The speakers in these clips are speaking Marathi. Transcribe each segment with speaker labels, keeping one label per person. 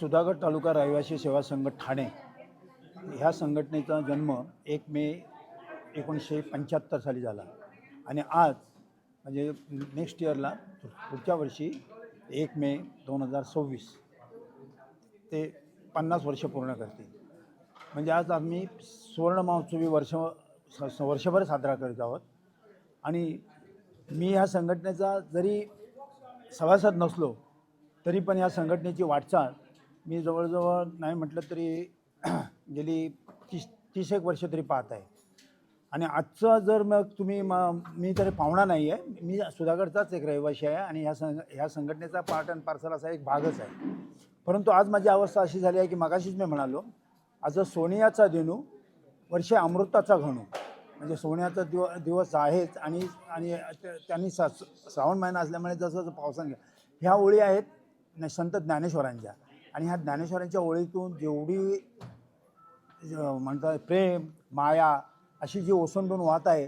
Speaker 1: सुधागड तालुका रहिवासी सेवा संघ ठाणे ह्या संघटनेचा जन्म एक मे एकोणीसशे पंच्याहत्तर साली झाला. आणि आज म्हणजे नेक्स्ट इयरला पुढच्या वर्षी एक मे दोन हजार सव्वीस ते पन्नास वर्ष पूर्ण करते म्हणजे आज आम्ही सुवर्ण महोत्सवी वर्ष स- वर्षभर साजरा करत आहोत. आणि मी ह्या संघटनेचा जरी सभासद नसलो तरी पण या संघटनेची वाटचाल मी जवळजवळ नाही म्हटलं तरी गेली तीस तीस एक वर्ष तरी पाहत आहे. आणि आजचं जर मग तुम्ही म मी तरी पाहुणा नाही आहे मी सुधागडचाच एक रहिवासी आहे आणि ह्या संघ ह्या संघटनेचा पार्ट अँड पार्सल असा एक भागच आहे. परंतु आज माझी अवस्था अशी झाली आहे की मगाशीच मी म्हणालो आज सोनियाचा देणू वर्षे अमृताचा घणू. म्हणजे सोन्याचा दिव दिवस आहेच आणि आणि त्या- त्यांनी सा श्रावण महिना असल्यामुळे जसं जसं पावसाने ह्या ओळी आहेत न- संत ज्ञानेश्वरांच्या. आणि ह्या ज्ञानेश्वरांच्या ओळीतून जेवढी म्हणतात प्रेम माया अशी जी ओसंडून वाहत आहे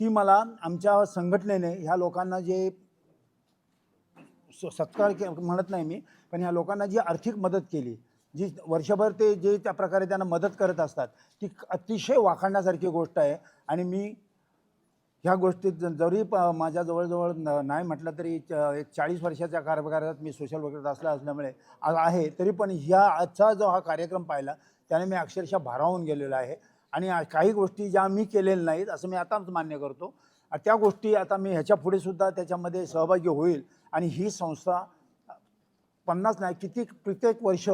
Speaker 1: ती मला आमच्या संघटनेने ह्या लोकांना जे स- सत्कार के म्हणत नाही मी पण ह्या लोकांना जी आर्थिक मदत केली जी वर्षभर ते जे त्या प्रकारे त्यांना मदत करत असतात ती अतिशय वाखाणण्यासारखी गोष्ट आहे. आणि मी ह्या गोष्टीत ज- जरी प माझ्या जवळजवळ न नाही म्हटलं तरी च- एक चाळीस वर्षाच्या कार्यकारात मी सोशल वर्कर असला असल्यामुळे आहे तरी पण ह्या आजचा जो हा कार्यक्रम पाहिला त्याने मी अक्षरशः भारावून गेलेलो आहे. आणि काही गोष्टी ज्या मी केलेल्या नाहीत असं मी आताच मान्य करतो. त्या गोष्टी आता मी ह्याच्या पुढे सुद्धा त्याच्यामध्ये सहभागी होईल. आणि ही संस्था पन्नास नाही किती प्रत्येक वर्ष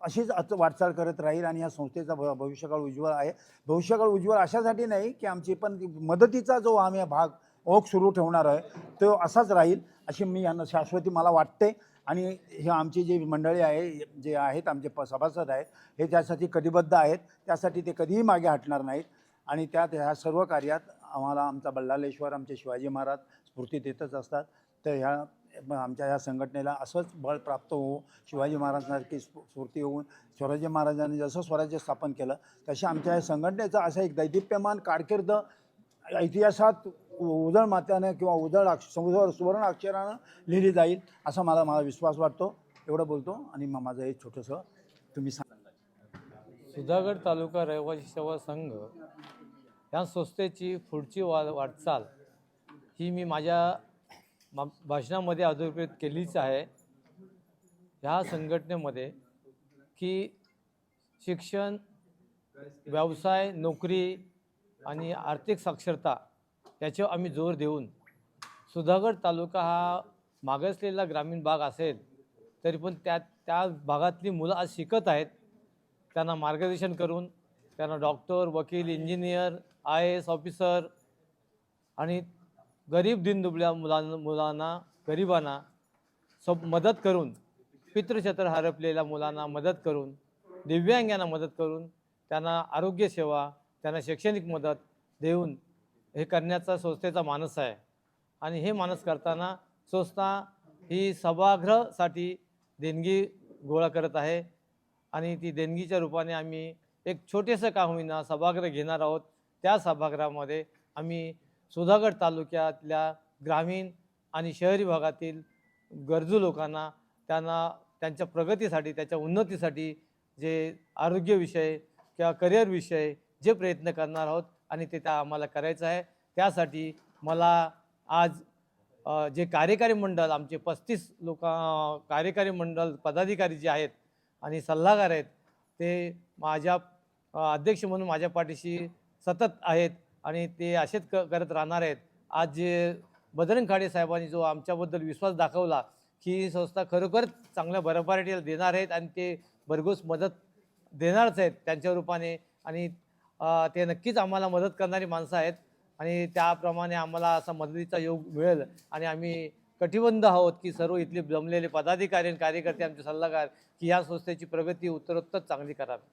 Speaker 1: अशीच आत- वाटचाल करत राहील आणि या संस्थेचा भ भविष्यकाळ उज्ज्वल आहे. भविष्यकाळ उज्ज्वल अशासाठी नाही की आमची पण मदतीचा जो आम्ही भाग ओघ सुरू ठेवणार आहे तो असाच राहील अशी मी यांना शाश्वती मला वाटते. आणि हे आमची जी मंडळी आहे जे आहेत आमचे प सभासद आहेत हे त्यासाठी कटिबद्ध आहेत. त्यासाठी ते कधीही मागे हटणार नाहीत. आणि त्यात ह्या सर्व कार्यात आम्हाला आमचा बल्लालेश्वर आमचे शिवाजी महाराज स्फूर्ती देतच असतात. तर ह्या आमच्या ह्या संघटनेला असंच बळ प्राप्त होऊ शिवाजी महाराजांसारखी स्फूर्ती होऊन स्वराज्य महाराजांनी जसं स्वराज्य स्थापन केलं तसे आमच्या या संघटनेचा असं एक दैदिप्यमान कारकीर्द इतिहासात उदळ उजळ मात्यानं किंवा उजळ अक्ष सुवर्ण सुवर्ण अक्षरानं लिहिली जाईल असा मला मला विश्वास वाटतो. एवढं बोलतो आणि मग माझं एक छोटंसं तुम्ही सांगा.
Speaker 2: सुधागड तालुका रहिवासी सेवा संघ या संस्थेची पुढची वा वाटचाल ही मी माझ्या मा भाषणामध्ये अधोरेखित केलीच आहे. ह्या संघटनेमध्ये की शिक्षण व्यवसाय नोकरी आणि आर्थिक साक्षरता याच्यावर आम्ही जोर देऊन सुधागड तालुका हा मागासलेला ग्रामीण भाग असेल तरी पण त्या त्या भागातली मुलं आज शिकत आहेत. त्यांना मार्गदर्शन करून त्यांना डॉक्टर वकील इंजिनियर आय एस ऑफिसर आणि गरीब दिनदुबळ्या मुलां मुलांना गरिबांना सब मदत करून पितृक्षेत्र हरपलेल्या मुलांना मदत करून दिव्यांगांना मदत करून त्यांना आरोग्यसेवा त्यांना शैक्षणिक मदत देऊन हे करण्याचा संस्थेचा मानस आहे. आणि हे मानस करताना संस्था ही सभागृहासाठी देणगी गोळा करत आहे. आणि ती देणगीच्या रूपाने आम्ही एक छोटेसं का होईना सभागृह घेणार आहोत. त्या सभागृहामध्ये आम्ही सुधागड तालुक्यातल्या ग्रामीण आणि शहरी भागातील गरजू लोकांना त्यांना त्यांच्या प्रगतीसाठी त्याच्या उन्नतीसाठी जे आरोग्यविषय किंवा करिअरविषय जे प्रयत्न करणार आहोत आणि ते त्या आम्हाला करायचं आहे. त्यासाठी मला आज जे कार्यकारी मंडळ आमचे पस्तीस लोक कार्यकारी मंडळ पदाधिकारी जे आहेत आणि सल्लागार आहेत ते माझ्या अध्यक्ष म्हणून माझ्या पाठीशी सतत आहेत. आणि ते असेच क करत राहणार आहेत. आज जे बजरंग खाडे साहेबांनी जो आमच्याबद्दल विश्वास दाखवला की ही संस्था खरोखरच चांगल्या भरपाटीला देणार आहेत आणि ते भरघोस मदत देणारच आहेत त्यांच्या रूपाने. आणि ते नक्कीच आम्हाला मदत करणारी माणसं आहेत. आणि त्याप्रमाणे आम्हाला असा मदतीचा योग मिळेल. आणि आम्ही कटिबंध आहोत की सर्व इथले जमलेले पदाधिकारी आणि कार्यकर्ते आमचे सल्लागार की या संस्थेची प्रगती उत्तरोत्तर चांगली करावी.